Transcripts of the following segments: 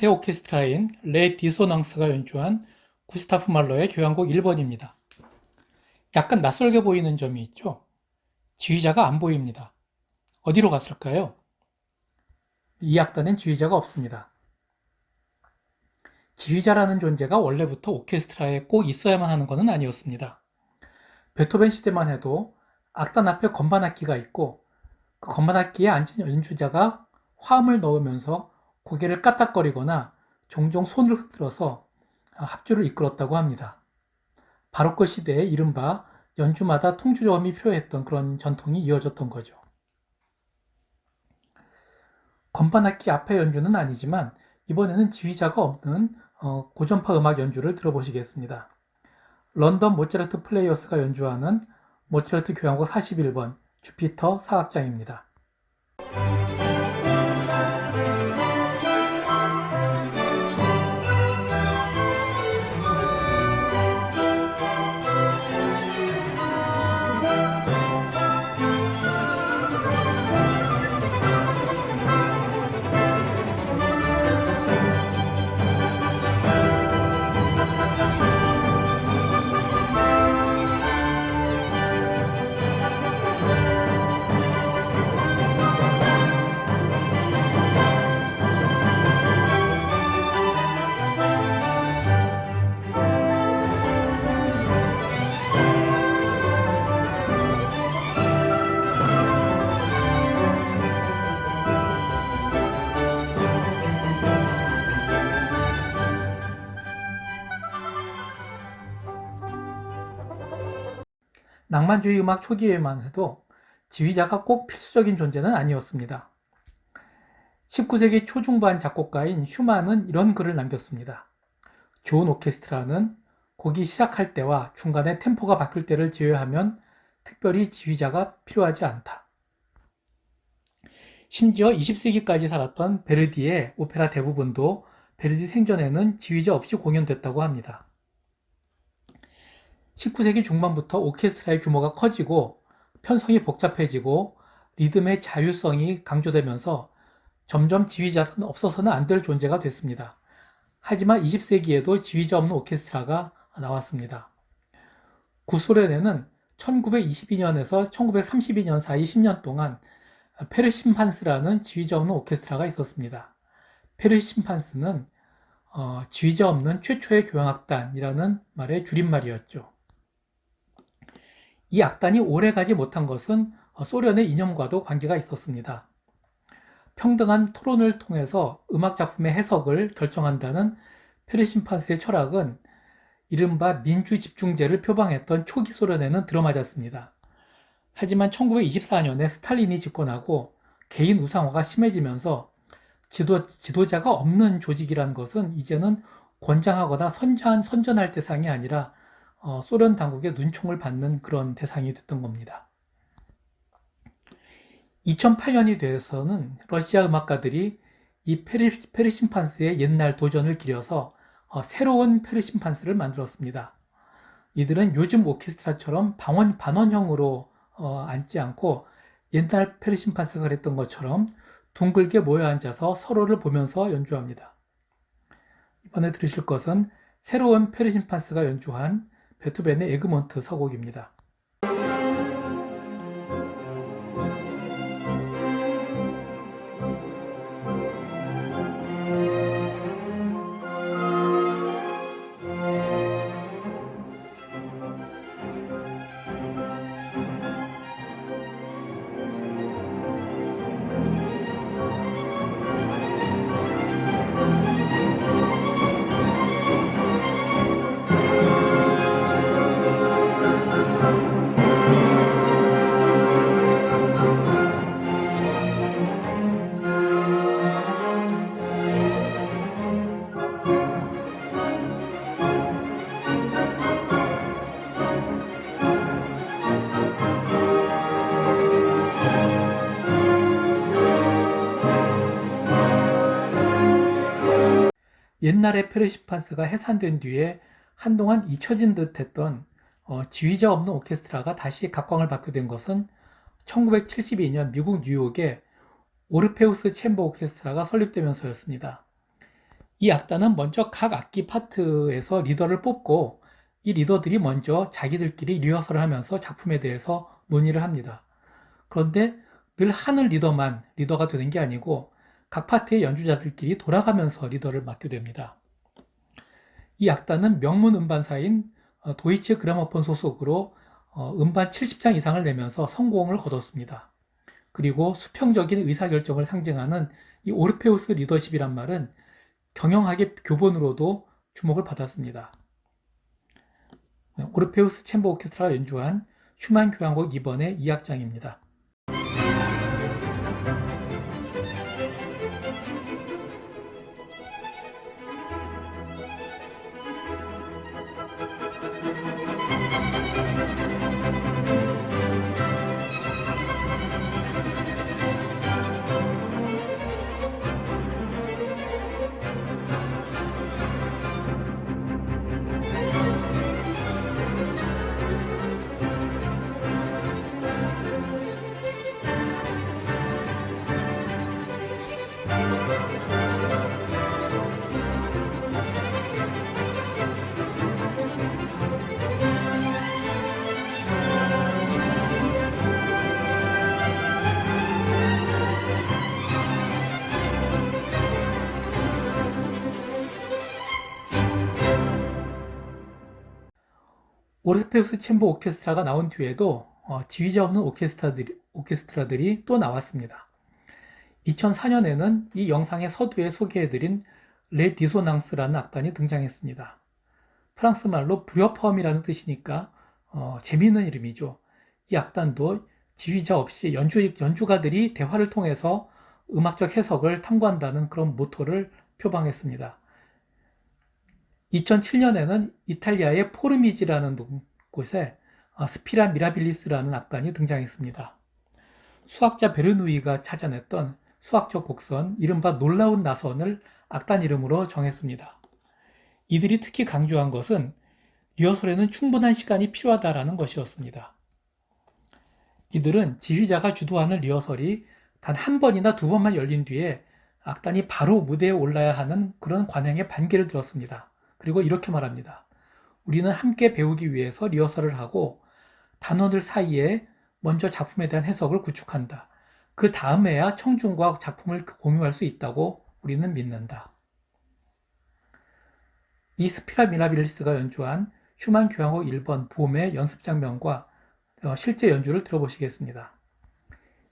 프랑스의 오케스트라인 레 디소낭스가 연주한 구스타프 말러의 교향곡 1번입니다. 약간 낯설게 보이는 점이 있죠. 지휘자가 안 보입니다. 어디로 갔을까요? 이 악단엔 지휘자가 없습니다. 지휘자라는 존재가 원래부터 오케스트라에 꼭 있어야만 하는 것은 아니었습니다. 베토벤 시대만 해도 악단 앞에 건반 악기가 있고 그 건반 악기에 앉은 연주자가 화음을 넣으면서 고개를 까딱거리거나 종종 손을 흔들어서 합주를 이끌었다고 합니다. 바로크 시대에 이른바 연주마다 통주점이 표했던 그런 전통이 이어졌던 거죠. 건반악기 앞에 연주는 아니지만 이번에는 지휘자가 없는 어, 고전파 음악 연주를 들어보시겠습니다. 런던 모차르트 플레이어스가 연주하는 모차르트 교향곡 41번 주피터 사악장입니다. 낭만주의 음악 초기에만 해도 지휘자가 꼭 필수적인 존재는 아니었습니다. 19세기 초중반 작곡가인 슈만은 이런 글을 남겼습니다. 좋은 오케스트라는 곡이 시작할 때와 중간에 템포가 바뀔 때를 제외하면 특별히 지휘자가 필요하지 않다. 심지어 20세기까지 살았던 베르디의 오페라 대부분도 베르디 생전에는 지휘자 없이 공연됐다고 합니다. 19세기 중반부터 오케스트라의 규모가 커지고 편성이 복잡해지고 리듬의 자유성이 강조되면서 점점 지휘자는 없어서는 안 될 존재가 됐습니다. 하지만 20세기에도 지휘자 없는 오케스트라가 나왔습니다. 구소련에는 1922년에서 1932년 사이 10년 동안 페르심판스라는 지휘자 없는 오케스트라가 있었습니다. 페르심판스는 어, 지휘자 없는 최초의 교향악단이라는 말의 줄임말이었죠. 이 악단이 오래가지 못한 것은 소련의 이념과도 관계가 있었습니다. 평등한 토론을 통해서 음악 작품의 해석을 결정한다는 페르심판스의 철학은 이른바 민주 집중제를 표방했던 초기 소련에는 들어맞았습니다. 하지만 1924년에 스탈린이 집권하고 개인 우상화가 심해지면서 지도, 지도자가 없는 조직이라는 것은 이제는 권장하거나 선전, 선전할 대상이 아니라 어, 소련 당국의 눈총을 받는 그런 대상이 됐던 겁니다. 2008년이 돼서는 러시아 음악가들이 이 페리, 페르심판스의 옛날 도전을 기려서 어, 새로운 페르심판스를 만들었습니다. 이들은 요즘 오케스트라처럼 방원, 반원형으로 어, 앉지 않고 옛날 페르심판스가 그랬던 것처럼 둥글게 모여 앉아서 서로를 보면서 연주합니다. 이번에 들으실 것은 새로운 페르심판스가 연주한 베토벤의 에그몬트 서곡입니다. 옛날에 페르시판스가 해산된 뒤에 한동안 잊혀진 듯 했던 어, 지휘자 없는 오케스트라가 다시 각광을 받게 된 것은 1972년 미국 뉴욕에 오르페우스 챔버 오케스트라가 설립되면서였습니다. 이 악단은 먼저 각 악기 파트에서 리더를 뽑고 이 리더들이 먼저 자기들끼리 리허설을 하면서 작품에 대해서 논의를 합니다. 그런데 늘 하늘 리더만 리더가 되는 게 아니고 각 파트의 연주자들끼리 돌아가면서 리더를 맡게 됩니다. 이 악단은 명문 음반사인 어, 도이치 그라모폰 소속으로 어, 음반 70장 이상을 내면서 성공을 거뒀습니다. 그리고 수평적인 의사결정을 상징하는 이 오르페우스 리더십이란 말은 경영학의 교본으로도 주목을 받았습니다. 네, 오르페우스 챔버 오케스트라가 연주한 슈만 교향곡 2번의 2악장입니다. 오르페우스 챔버 오케스트라가 나온 뒤에도 어, 지휘자 없는 오케스트라들이, 오케스트라들이 또 나왔습니다. 2004년에는 이 영상의 서두에 소개해드린 레 디소낭스라는 악단이 등장했습니다. 프랑스 말로 부여포함이라는 뜻이니까 어, 재미있는 이름이죠. 이 악단도 지휘자 없이 연주, 연주가들이 대화를 통해서 음악적 해석을 탐구한다는 그런 모토를 표방했습니다. 2007년에는 이탈리아의 포르미지라는 곳에 어, 스피라 미라빌리스라는 악단이 등장했습니다. 수학자 베르누이가 찾아냈던 수학적 곡선, 이른바 놀라운 나선을 악단 이름으로 정했습니다. 이들이 특히 강조한 것은 리허설에는 충분한 시간이 필요하다라는 것이었습니다. 이들은 지휘자가 주도하는 리허설이 단 한 번이나 두 번만 열린 뒤에 악단이 바로 무대에 올라야 하는 그런 관행에 반기를 들었습니다. 그리고 이렇게 말합니다. 우리는 함께 배우기 위해서 리허설을 하고 단어들 사이에 먼저 작품에 대한 해석을 구축한다. 그 다음에야 청중과 작품을 공유할 수 있다고 우리는 믿는다. 이 스피라 미나빌리스가 연주한 슈만 교향곡 1번 봄의 연습 장면과 어, 실제 연주를 들어보시겠습니다.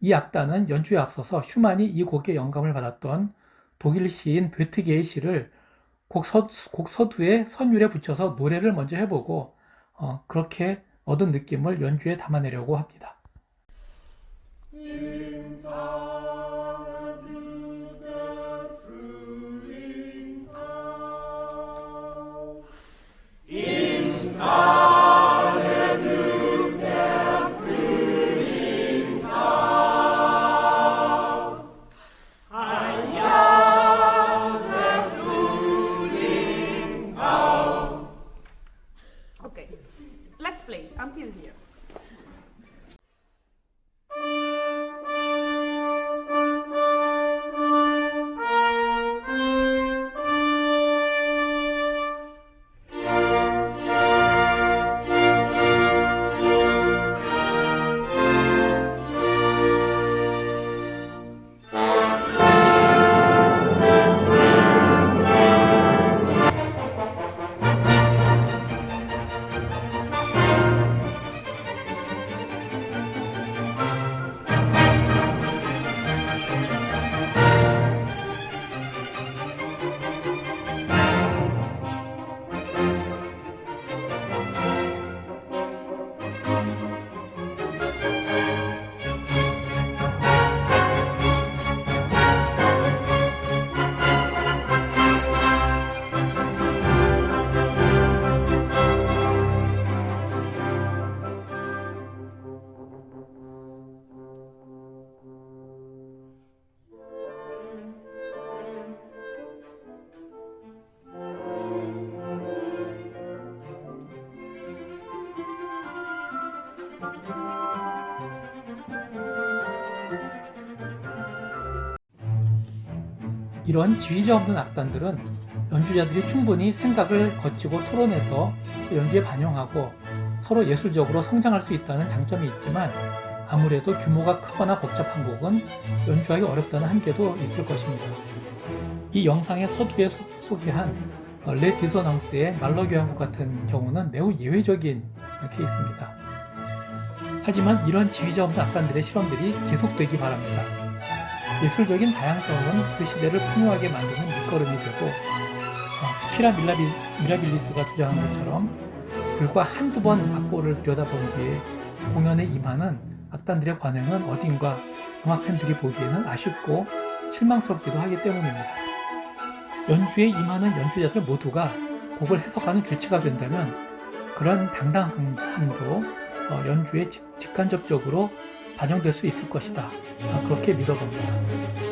이 악단은 연주에 앞서서 슈만이 이 곡에 영감을 받았던 독일 시인 베트게의 시를 곡, 서, 곡 서두에 선율에 붙여서 노래를 먼저 해보고 어, 그렇게 얻은 느낌을 연주에 담아내려고 합니다. In 이런 지휘자 없는 악단들은 연주자들이 충분히 생각을 거치고 토론해서 그 연주에 반영하고 서로 예술적으로 성장할 수 있다는 장점이 있지만 아무래도 규모가 크거나 복잡한 곡은 연주하기 어렵다는 한계도 있을 것입니다. 이 영상의 서두에 소- 소개한 어, 레 디소낭스의 말러 교향곡 같은 경우는 매우 예외적인 케이스입니다. 하지만 이런 지휘자 없는 악단들의 실험들이 계속되기 바랍니다. 예술적인 다양성은 그 시대를 풍요하게 만드는 밑거름이 되고 어, 스피라 밀라비, 미라빌리스가 주장한 것처럼 불과 한두 번 악보를 들여다본 뒤에 공연에 임하는 악단들의 관행은 어딘가 음악 팬들이 보기에는 아쉽고 실망스럽기도 하기 때문입니다. 연주에 임하는 연주자들 모두가 곡을 해석하는 주체가 된다면 그런 당당함도 어, 연주에 직- 직간접적으로 반영될 수 있을 것이다. 어, 그렇게 믿어봅니다.